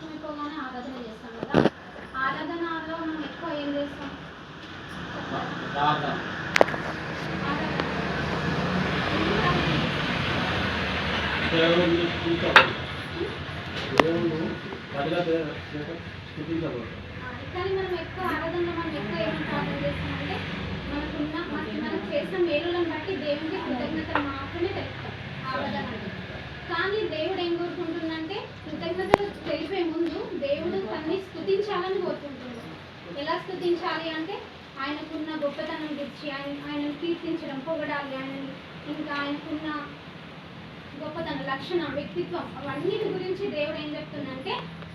వాక్యం ఎక్కువగానే ఆరాధన చేస్తాం కదా. ఆరాధనలో మనం ఎక్కువ ఏం చేస్తాం. దేవుని స్థుతించబడు. స్థుతించబడు. కానీ మనం ఎక్కువ ఆరాధనలో మనం ఎక్కువ ఏమి ప్రార్థన చేస్తామంటే మనకున్న మనకి మనం చేసిన మేలులను బట్టి దేవునికి కృతజ్ఞతలు మాత్రమే తెలుపుతాం. ఆరాధన కానీ దేవుడు ఏం కోరుకుంటుందంటే కృతజ్ఞతలు తెలిపే ముందు దేవుడు తన్ని స్థుతించాలని కోరుకుంటున్నాడు. ఎలా స్థుతించాలి అంటే ఆయనకున్న గొప్పతనం గురించి ఆయన ఆయనను కీర్తించడం పొగడాలి ఆయనని ఇంకా ఆయనకున్న గొప్పతనం లక్షణం వ్యక్తిత్వం అవన్నిటి గురించి దేవుడు ఏం చెప్తుందంటే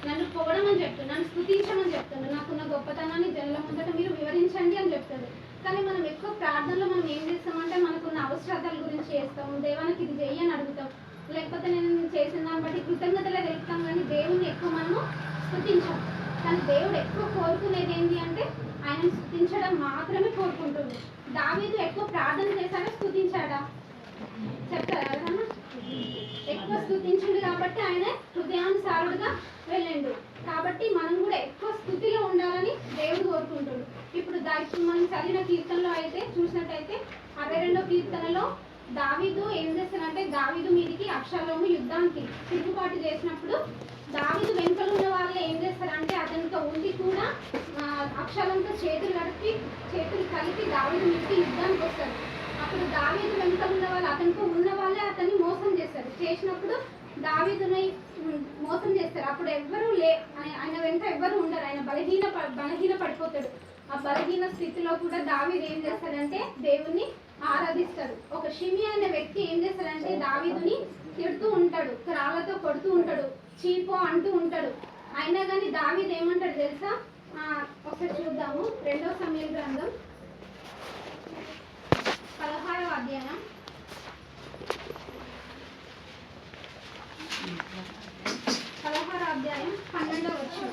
నన్ను పొగడమని చెప్తుంది నన్ను స్థుతించమని చెప్తుంది. నాకున్న గొప్పతనాన్ని జనుల ముందట మీరు వివరించండి అని చెప్తుంది. కానీ మనం ఎక్కువ ప్రార్థనలో మనం ఏం చేస్తామంటే మనకున్న అవసరతల గురించి చేస్తాము దేవానికి ఇది చెయ్యి అని అడుగుతాం. లేకపోతే నేను చేసిన దాన్ని బట్టి కృతజ్ఞతలే తెలుపుతాం కానీ దేవుణ్ణి ఎక్కువ మనము స్థుతించాం. కానీ దేవుడు ఎక్కువ కోరుకునేది ఏంటి అంటే ఆయన స్థుతించడం మాత్రమే కోరుకుంటుంది. దావీదు ఎక్కువ ప్రార్థన చేశాడా స్థుతించాడా? చెప్తారా ఎక్కువ స్థుతించుడు కాబట్టి ఆయన హృదయానుసారుడుగా వెళ్ళిండు. కాబట్టి మనం కూడా ఎక్కువ స్థుతిలో ఉండాలని దేవుడు కోరుకుంటుడు ఇప్పుడు దానికి మనం చదివిన కీర్తనలో అయితే చూసినట్టయితే అరవై రెండో కీర్తనలో దావీదు ఏం చేస్తారంటే దావీదు మీదికి అక్షరంలో యుద్ధానికి తిరుగుబాటు చేసినప్పుడు దావీదు వెనుకలు ఉన్న వాళ్ళు ఏం చేస్తారంటే అతనితో ఉండి కూడా అక్షరంతో చేతులు నడిపి చేతులు కలిపి దావీదు మీదకి యుద్ధానికి వస్తారు. అప్పుడు దావీదు వెనుక ఉన్న వాళ్ళు అతనితో ఉన్న వాళ్ళే అతన్ని మోసం చేస్తారు. చేసినప్పుడు దావీదుని మోసం చేస్తారు. అప్పుడు ఎవ్వరూ లే ఆయన- వెంట ఎవ్వరూ ఉండరు. ఆయన బలహీన ప- బలహీన పడిపోతాడు. ఆ బలహీన స్థితిలో కూడా దావీదు ఏం చేస్తాడంటే దేవుణ్ణి ఆరాధిస్తాడు. ఒక షిమి అనే వ్యక్తి ఏం చేస్తాడంటే దావీదుని తిడుతూ ఉంటాడు రాళ్ళతో కొడుతూ ఉంటాడు చీపో అంటూ ఉంటాడు. అయినా కానీ దావీదు ఏమంటాడు తెలుసా? ఒకసారి చూద్దాము. రెండో సమయ గ్రంథం పదహారవ అధ్యాయం. పదహారవ అధ్యాయం పన్నెండవ వచ్చిన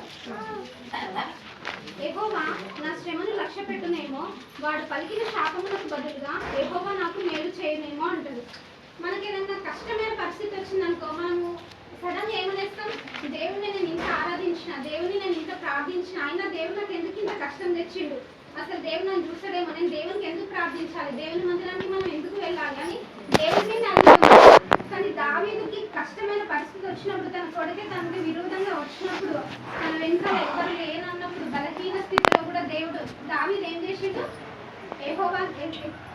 ఎగోవా నా శ్రమను లక్ష్య పెట్టునేమో వాడు పలికిన శాపములకు బదులుగా ఎగోవా నాకు మేలు చేయనేమో అంటాడు మనకి ఏదైనా కష్టమైన పరిస్థితి వచ్చిందనుకో మనము సడన్గా ఏమనేస్తాం? దేవుడిని నేను ఇంత ఆరాధించిన దేవుని నేను ఇంత ప్రార్థించిన అయినా దేవుడు నాకు ఎందుకు ఇంత కష్టం తెచ్చిండు? అసలు దేవుడు నన్ను చూస్తాడేమో నేను దేవునికి ఎందుకు ప్రార్థించాలి? దేవుని మందిరానికి మనం ఎందుకు వెళ్ళాలి అని దేవుని అడుగుతాం కష్టమైన పరిస్థితి వచ్చినప్పుడు తన కొడుకే తనకి విరోధంగా వచ్చినప్పుడు తన వెనుక ఎవరు లేనన్నప్పుడు బలహీన స్థితిలో కూడా దేవుడు దావీదు ఏం చేసిండు? ఏహోవా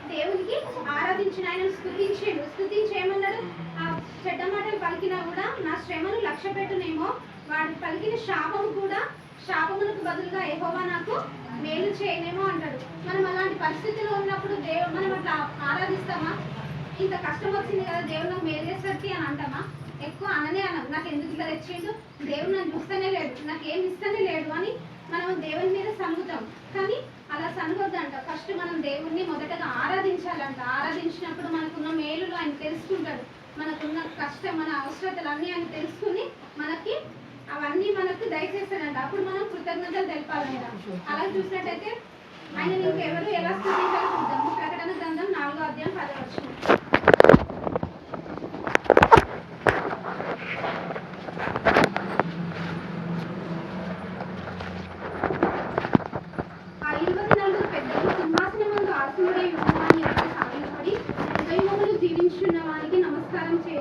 దేవునికి ఆరాధించిన ఆయన స్థుతించాడు. స్థుతించి ఏమన్నాడు? ఆ చెడ్డ మాటలు పలికినా కూడా నా శ్రమను లక్ష్య పెట్టునేమో. వాడు పలికిన శాపం కూడా శాపమునకు బదులుగా ఏహోవా నాకు మేలు చేయనేమో అంటాడు. మనం అలాంటి పరిస్థితిలో ఉన్నప్పుడు దేవుడు మనం అట్లా ఆరాధిస్తామా? ఇంత కష్టం వచ్చింది కదా దేవుడు నాకు మేలు ఎక్కువ అననే అనం నాకు ఎందుకు ఇట్లా తెచ్చిండు? దేవుడు నన్ను చూస్తేనే లేడు. నాకు ఏం ఇస్తేనే లేడు అని మనం దేవుని మీద సంగుతాం కానీ అలా సనుగొద్దంట ఫస్ట్ మనం దేవుణ్ణి మొదటగా ఆరాధించాలంట. ఆరాధించినప్పుడు మనకున్న మేలులు ఆయన తెలుసుకుంటాడు. మనకున్న కష్టం మన అవసరతలు అన్నీ ఆయన తెలుసుకుని మనకి అవన్నీ మనకు దయచేస్తాడంట. అప్పుడు మనం కృతజ్ఞతలు తెలపాలంట అలా చూసినట్టయితే ఆయన నీకు ఎవరు ఎలా స్థుతించాలో చూద్దాము ప్రకటన గ్రంథం నాలుగో అధ్యాయం పదవచ్చు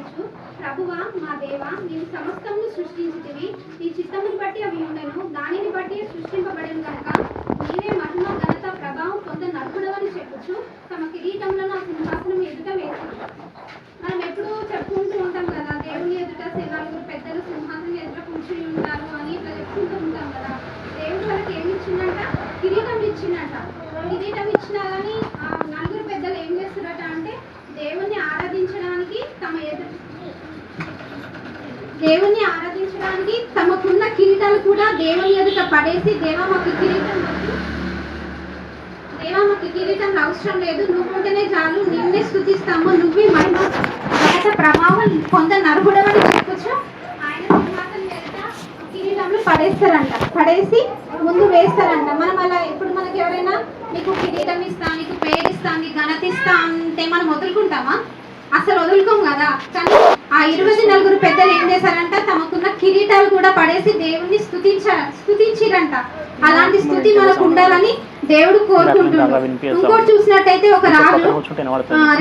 నమస్కారం ప్రభువా మా దేవా నీవు సమస్తమును సృష్టించితివి. నీ చిత్తమును బట్టి అవి ఉండను. దానిని బట్టి సృష్టింపబడిన కనుక నీవే మహిమ ఘనత ప్రభావం పొంద నర్పుడవని చెప్పొచ్చు తమ కిరీటంలో నా సింహాసనం ఎదుట వేసి మనం ఎప్పుడూ చెప్పుకుంటూ ఉంటాం కదా దేవుని ఎదుట సేవలు పెద్దలు సింహాసనం ఎదుట కూర్చుని ఉంటారు అని ఇట్లా చెప్పుకుంటూ ఉంటాం కదా దేవుడు వాళ్ళకి ఏమి ఇచ్చిందంట కిరీటం ఇచ్చిందంట కిరీటం ఇచ్చినా కానీ ఆ నలుగురు పెద్దలు ఏం చేస్తారట అంటే దేవుణ్ణి ఆరాధించడానికి తమ ఎదురు దేవుణ్ణి ఆరాధించడానికి తమకున్న కిరీటాలు కూడా దేవుని ఎదుట పడేసి దేవా మాకు కిరీటం దేవా మాకు కిరీటం అవసరం లేదు. నువ్వు ఉంటేనే చాలు. నిన్నే స్థుతిస్తాము. నువ్వే మహిమ ఘనత ప్రభావం కొంత నరుగుడమని చెప్పొచ్చు. ఆయన కిరీటంలో పడేస్తారంట. పడేసి ముందు వేస్తారంట. మనం అలా ఇప్పుడు మనకి ఎవరైనా నీకు కిరీటం ఇస్తా నీకు పేరు ఇస్తా నీకు ఘనత ఇస్తా అంటే మనం వదులుకుంటామా? అసలు వదులుకోము కదా. కానీ ఆ ఇరవై నలుగురు పెద్దలు ఏం చేశారంట? తమకున్న కిరీటాలు కూడా పడేసి దేవుణ్ణి స్థుతించ స్థుతించిరంట అలాంటి స్థుతి మనకు ఉండాలని దేవుడు కోరుకుంటున్నాడు. ఇంకోటి చూసినట్టయితే ఒక రాజు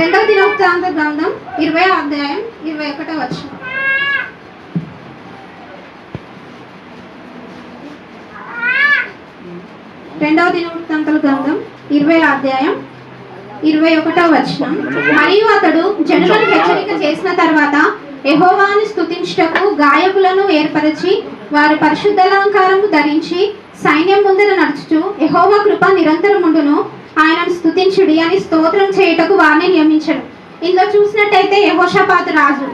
రెండవ దినవృత్తాంత గ్రంథం ఇరవై అధ్యాయం ఇరవై ఒకటో వచ్చిన రెండవ దినవృత్తాంతల గ్రంథం ఇరవై అధ్యాయం ఇరవై ఒకటో వచనం. మరియు అతడు జనులను హెచ్చరిక చేసిన తర్వాత యహోవాను స్తుతించుటకు గాయకులను ఏర్పరచి వారు పరిశుద్ధలంకారము ధరించి సైన్యం ముందర నడుచుచు యహోవా కృప నిరంతరముండును. ఆయనను స్థుతించుడి అని స్తోత్రం చేయుటకు వారిని నియమించడు ఇందులో చూసినట్టయితే యహోషపాతు రాజు.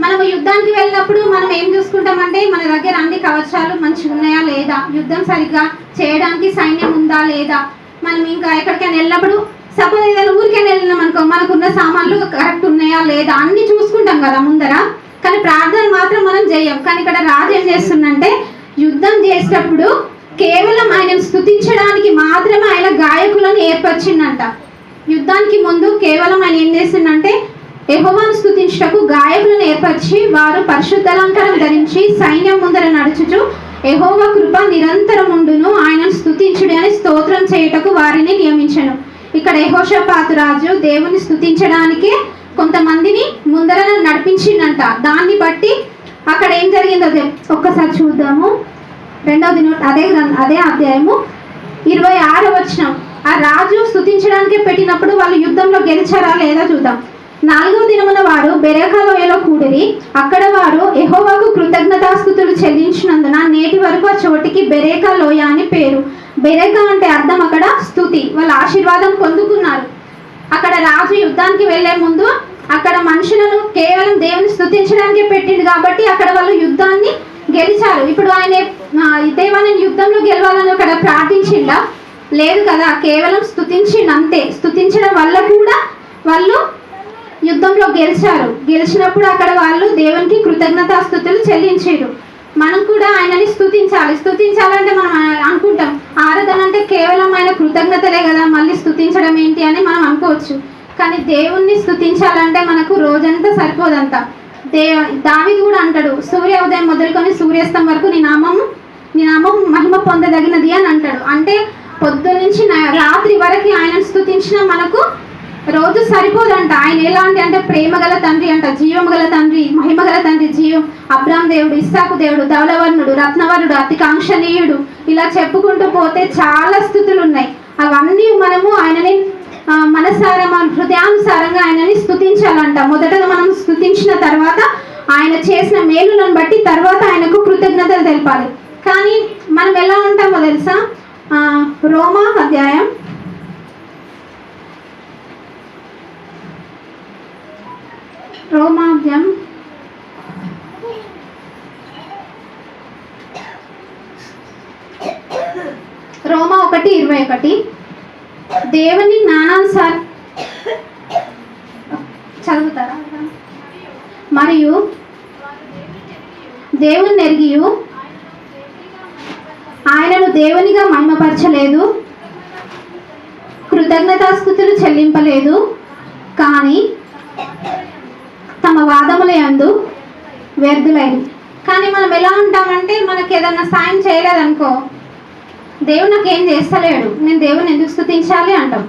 మనం యుద్ధానికి వెళ్ళినప్పుడు మనం ఏం చూసుకుంటామంటే మన దగ్గర అన్ని కవచాలు మంచిగా ఉన్నాయా లేదా? యుద్ధం సరిగ్గా చేయడానికి సైన్యం ఉందా లేదా? మనం ఇంకా ఎక్కడికైనా వెళ్ళినప్పుడు సపోజ్ ఏదైనా ఊరికైనా వెళ్ళినాం అనుకో మనకున్న సామాన్లు కరెక్ట్ ఉన్నాయా లేదా అన్ని చూసుకుంటాం కదా ముందర. కానీ ప్రార్థన మాత్రం మనం చేయం. కానీ ఇక్కడ రాజు ఏం చేస్తుందంటే యుద్ధం చేసేటప్పుడు కేవలం ఆయన స్థుతించడానికి మాత్రమే ఆయన గాయకులను ఏర్పరిచిందంట. యుద్ధానికి ముందు కేవలం ఆయన ఏం చేసిందంటే యహోవాను స్థుతించుటకు గాయకులను ఏర్పరిచి వారు పరిశుద్ధలంకరం ధరించి సైన్యం ముందర నడుచుచు యహోవ కృప నిరంతరం ఉండును ఆయనను స్థుతించుడి అని స్తోత్రం చేయుటకు వారిని నియమించను. ఇక్కడ యెహోషాపాతు రాజు దేవుని స్థుతించడానికి కొంతమందిని ముందర నడిపించిందంట దాన్ని బట్టి అక్కడ ఏం జరిగిందో ఒక్కసారి చూద్దాము. రెండవది అదే అదే అధ్యాయము. ఇరవై ఆరు వచ్చిన ఆ రాజు స్థుతించడానికి పెట్టినప్పుడు వాళ్ళు యుద్ధంలో గెలిచారా లేదా చూద్దాం. నాలుగవ దినమున వారు బెరకా లోయలో కూడిరి. అక్కడ వారు ఎహోవాకు కృతజ్ఞతాస్థుతులు చెల్లించినందున నేటి వరకు ఆ చోటికి బెరేకా లోయ అని పేరు. బెరేకా అంటే అర్థం అక్కడ స్థుతి. వాళ్ళ ఆశీర్వాదం పొందుకున్నారు అక్కడ రాజు యుద్ధానికి వెళ్ళే ముందు అక్కడ మనుషులను కేవలం దేవుని స్థుతించడానికి పెట్టిండు కాబట్టి అక్కడ వాళ్ళు యుద్ధాన్ని గెలిచారు. ఇప్పుడు ఆయన దేవాలయం యుద్ధంలో గెలవాలని అక్కడ ప్రార్థించిండా? లేదు కదా కేవలం స్థుతించిండు అంతే. స్థుతించడం వల్ల కూడా వాళ్ళు యుద్ధంలో గెలిచారు. గెలిచినప్పుడు అక్కడ వాళ్ళు దేవునికి కృతజ్ఞతాస్థుతులు చెల్లించారు మనం కూడా ఆయనని స్థుతించాలి స్థుతించాలంటే మనం అనుకుంటాం. ఆరాధన అంటే కేవలం ఆయన కృతజ్ఞతలే కదా మళ్ళీ స్థుతించడం ఏంటి అని మనం అనుకోవచ్చు. కానీ దేవుణ్ణి స్థుతించాలంటే మనకు రోజంతా సరిపోదంతా. దే దావిది కూడా అంటాడు సూర్య ఉదయం మొదలుకొని సూర్యాస్తం వరకు నీ నామం నీ నామం మహిమ పొందదగినది అని అంటాడు. అంటే పొద్దు నుంచి రాత్రి వరకు ఆయనను స్థుతించిన మనకు రోజు సరిపోదంట. ఆయన ఎలాంటి అంటే ప్రేమ గల తండ్రి అంట జీవం గల తండ్రి మహిమ గల తండ్రి జీవం. అబ్రామ్ దేవుడు ఇస్సాకు దేవుడు ధవలవర్ణుడు రత్నవర్ణుడు అతి కాంక్షణీయుడు ఇలా చెప్పుకుంటూ పోతే చాలా స్థుతులు ఉన్నాయి. అవన్నీ మనము ఆయనని ఆ, మనసారా మన హృదయానుసారంగా ఆయనని స్థుతించాలంట మొదటగా మనం స్థుతించిన తర్వాత ఆయన చేసిన మేలులను బట్టి తర్వాత ఆయనకు కృతజ్ఞతలు తెలపాలి. కానీ మనం ఎలా ఉంటామో తెలుసా? రోమా అధ్యాయం రోమాభ్యం రోమా ఒకటి ఇరవై ఒకటి. దేవుని నానాసార్ చదువుతారా? మరియు దేవుని ఎరిగియు ఆయనను దేవునిగా మహిమపరచలేదు. కృతజ్ఞతాస్థుతులు చెల్లింపలేదు. కానీ తమ వాదముల యందు వ్యర్థులైన. కానీ మనం ఎలా ఉంటామంటే మనకి ఏదైనా సాయం చేయలేదనుకో దేవుడు నాకు ఏం చేస్తలేడు. నేను దేవుని ఎందుకు స్థుతించాలి అంటాం.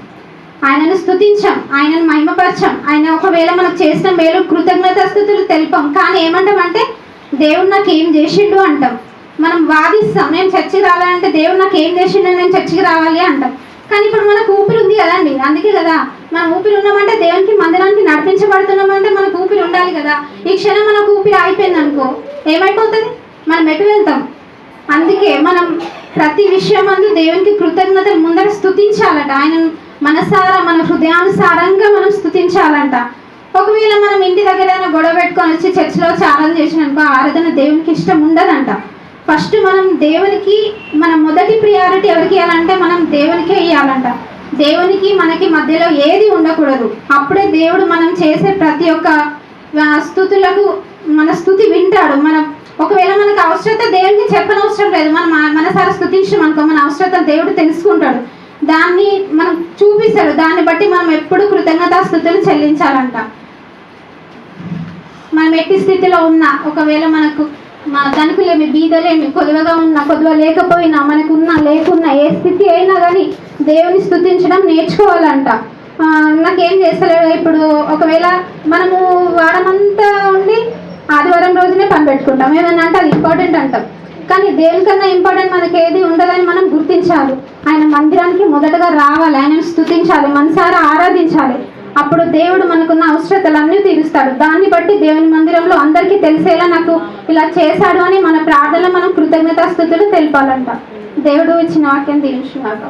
ఆయనను స్థుతించాం ఆయనను మహిమపరచాం. ఆయన ఒకవేళ మనకు చేసిన మేలు కృతజ్ఞత స్థుతులు తెలిపాం. కానీ ఏమంటామంటే దేవుడు నాకు ఏం చేసిండు అంటాం. మనం వాదిస్తాం నేను చర్చికి రావాలంటే దేవుడు నాకు ఏం చేసిండు నేను చర్చికి రావాలి అంటాం. కానీ ఇప్పుడు మనకు ఊపిరి ఉంది కదండి అందుకే కదా మనం ఊపిరి ఉన్నామంటే దేవునికి మందిరానికి నడిపించబడుతున్నామంటే మనకు ఊపిరి ఉండాలి కదా. ఈ క్షణం మనకు ఊపిరి అయిపోయింది అనుకో ఏమైపోతుంది? మనం ఎటు వెళ్తాం? అందుకే మనం ప్రతి విషయం అందు దేవునికి కృతజ్ఞతలు ముందర స్థుతించాలట ఆయన మనసారా మన హృదయానుసారంగా మనం స్థుతించాలంట ఒకవేళ మనం ఇంటి దగ్గర గొడవ పెట్టుకొని వచ్చి చర్చిలో ఆరాధన చేసినాక ఆరాధన దేవునికి ఇష్టం ఉండదంట. ఫస్ట్ మనం దేవునికి మన మొదటి ప్రియారిటీ ఎవరికి ఇవ్వాలంటే మనం దేవునికే ఇవ్వాలంట. దేవునికి మనకి మధ్యలో ఏది ఉండకూడదు. అప్పుడే దేవుడు మనం చేసే ప్రతి ఒక్క స్థుతులకు మన స్థుతి వింటాడు. మనం ఒకవేళ మనకు అవసరత దేవునికి చెప్పనవసరం లేదు. మనం మన- మనసారా స్థుతించడం అనుకో మన అవసరత దేవుడు తెలుసుకుంటాడు. దాన్ని మనం చూపిస్తాడు. దాన్ని బట్టి మనం ఎప్పుడు కృతజ్ఞతా స్థుతులు చెల్లించాలంట. మనం ఎట్టి స్థితిలో ఉన్నా ఒకవేళ మనకు మా ధనికులేమి బీదలేమి కొద్దిగా ఉన్న కొద్దిగా లేకపోయినా మనకున్నా లేకున్నా ఏ స్థితి అయినా కానీ దేవుని స్థుతించడం నేర్చుకోవాలంట. నాకేం చేస్తలేడు ఇప్పుడు ఒకవేళ మనము వాడమంతా ఉండి ఆదివారం రోజునే పని పెట్టుకుంటాం. ఏమన్నా అంటే అది ఇంపార్టెంట్ అంటాం. కానీ దేనికన్నా ఇంపార్టెంట్ మనకి ఏది ఉండదని మనం గుర్తించాలి. ఆయన మందిరానికి మొదటగా రావాలి. ఆయనను స్థుతించాలి. మనసారా ఆరాధించాలి. అప్పుడు దేవుడు మనకున్న అవసరతలన్నీ తీరుస్తాడు. దాన్ని బట్టి దేవుని మందిరంలో అందరికీ తెలిసేలా నాకు ఇలా చేశాడు అని మన ప్రార్థనలో మనం కృతజ్ఞతాస్థుతులు తెలపాలంట. దేవుడు ఇచ్చిన వాక్యం దీవించున్నాక